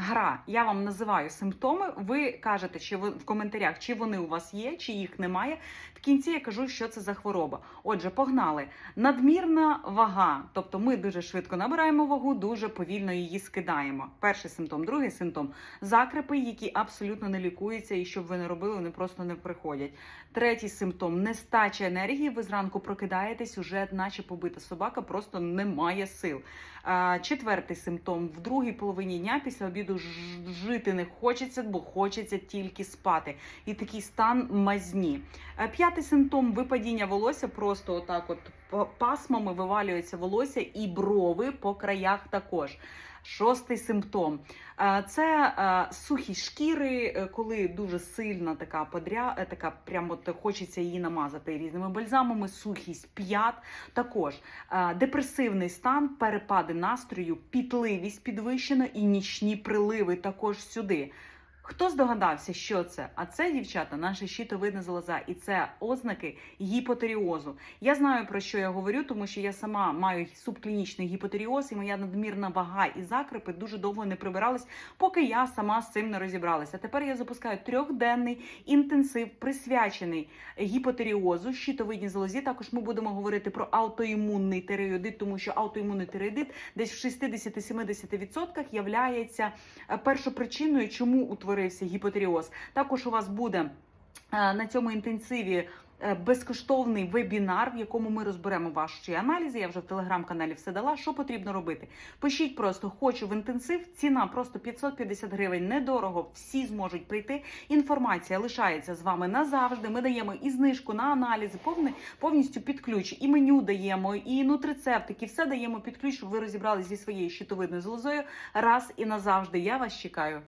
гра. Я вам називаю симптоми. Ви кажете, чи ви в коментарях, чи вони у вас є, чи їх немає. В кінці я кажу, що це за хвороба. Отже, погнали. Надмірна вага, тобто ми дуже швидко набираємо вагу, дуже повільно її скидаємо. Перший симптом, другий симптом закрепи, які абсолютно не лікуються, і щоб ви не робили, вони просто не приходять. Третій симптом нестача енергії. Ви зранку прокидаєтесь, уже наче побита собака, просто немає сил. Четвертий симптом в другій половині дня після обіду жити не хочеться, бо хочеться тільки спати. І такий стан мазні. Е, П'ятий симптом випадіння волосся, просто отак, от пасмами вивалюється волосся і брови по краях також. Шостий симптом е, це е, сухість шкіри, е, коли дуже сильна така подря, така прямо хочеться її намазати різними бальзамами, сухість п'ят. Також депресивний стан, перепади настрою, пітливість підвищена і нічні приливи також сюди. Хто здогадався, що це? А це, дівчата, наша щитовидна залоза, і це ознаки гіпотеріозу. Я знаю про що я говорю, тому що я сама маю субклінічний гіпотеріоз, і моя надмірна вага і закрепи дуже довго не прибирались, поки я сама з цим не розібралася. Тепер я запускаю трьохденний інтенсив, присвячений гіпотеріозу, щитовидній залозі. Також ми будемо говорити про аутоімунний тиреоїдит, тому що аутоімунний тиреоїдит десь в 60-70% являється е, першопричиною, чому утворився гіпотеріоз. Також у вас буде е, на цьому інтенсиві. е, Безкоштовний вебінар, в якому ми розберемо ваші аналізи. Я вже в телеграм-каналі все дала. Що потрібно робити? Пишіть просто хочу в інтенсив. Ціна просто 550 гривень. Недорого. Всі зможуть прийти. Інформація лишається з вами назавжди. Ми даємо і знижку на аналізи, повне повністю під ключ. І меню даємо, і нутрицептики. Все даємо під ключ, щоб ви розібралися зі своєю щитовидною залозою раз і назавжди. Я вас чекаю.